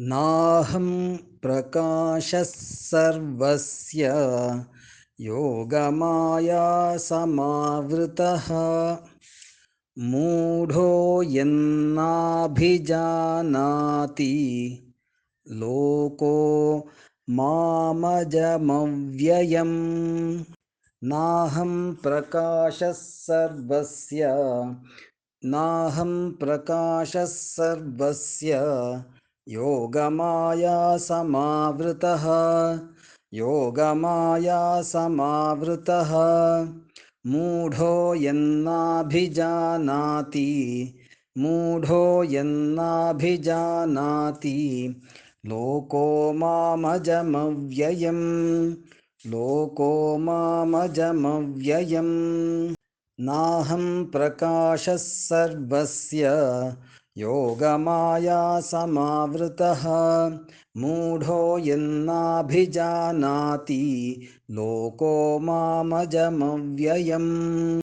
नाहं प्रकाशः सर्वस्य योगमाया समावृतः। मूढो यन्नाभिजानाति लोको मामजमव्ययम्। नाहं प्रकाशः सर्वस्य नाहं प्रकाशः सर्वस्य योगमाया समावृतः। योगमाया समावृतः। मूढो यन्नाभिजानाति। मूढो यन्नाभिजानाति। लोको मामजमव्ययम्। लोको मामजमव्ययम्। नाहं प्रकाशः सर्वस्य योगमाया समावृतः। मूढो यन्नाभिजानाति लोको मामजमव्ययम्